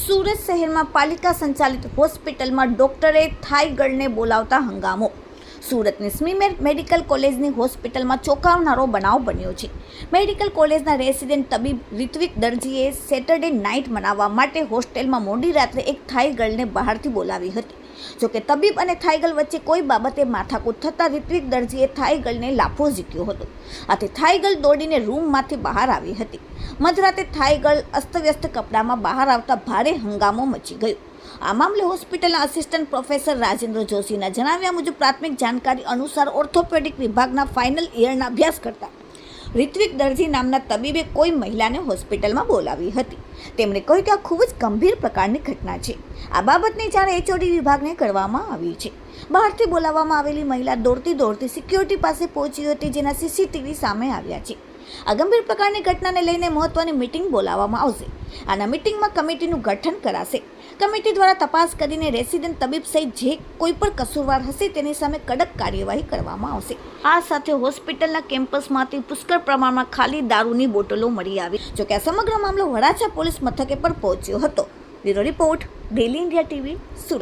સુરત શહેરમાં પાલિકા સંચાલિત હોસ્પિટલમાં ડોક્ટરે થાઈ બોલાવતા હંગામો. સુરતની સ્મી મેડિકલ કોલેજની હોસ્પિટલમાં ચોંકાવનારો બનાવ બન્યો છે. મેડિકલ કોલેજના રેસિડેન્ટ તબીબ રિત્વિક દરજીએ સેટરડે નાઇટ મનાવવા માટે હોસ્ટેલમાં મોડી રાત્રે એક થાઈ બહારથી બોલાવી હતી. જોકે તબીબ અને થાઈગલ વચ્ચે કોઈ બાબતે માથાકૂટ થતાં રિત્વિક દરજીએ થાઈગલને લાફો ઝીક્યો હતો. આથી થાઈગલ દોડીને રૂમમાંથી બહાર આવી હતી. મધરાતે થાઈ ગર્લ અસ્તવ્યસ્ત કપડામાં બહાર આવતા ભારે હંગામો મચી ગયો. આ મામલે હોસ્પિટલના અસિસ્ટન્ટ પ્રોફેસર રાજેન્દ્ર જોશીના જણાવ્યા મુજબ પ્રાથમિક જાણકારી અનુસાર ઓર્થોપેડિક વિભાગના ફાઇનલ ઇયરના અભ્યાસ કરતા રિત્વિક દરજી નામના તબીબે કોઈ મહિલાને હોસ્પિટલમાં બોલાવી હતી. તેમણે કહ્યું કે આ ખૂબ જ ગંભીર પ્રકારની ઘટના છે. આ બાબતની જાણ એચઓડી વિભાગને કરવામાં આવી છે. બહારથી બોલાવવામાં આવેલી મહિલા દોડતી દોડતી સિક્યોરિટી પાસે પહોંચી હતી જેના સીસીટીવી સામે આવ્યા છે. આ ગંભીર પ્રકારની ઘટનાને લઈને મહત્વની મિટિંગ બોલાવવામાં આવશે. આના મિટિંગમાં કમિટીનું ગઠન કરાશે. કમિટી દ્વારા તપાસ કરીને રેસિડેન્ટ તબીબ સહિત જે કોઈ પણ કસૂરવાર હશે તેની સામે કડક કાર્યવાહી કરવામાં આવશે. આ સાથે હોસ્પિટલના કેમ્પસમાંથી પુષ્કળ પ્રમાણમાં ખાલી દારૂની બોટલો મળી આવી જોકે આ સમગ્ર મામલો વડાછા પોલીસ મથકે પર પહોંચ્યો હતો. Bureau report, Daily India TV, Surat.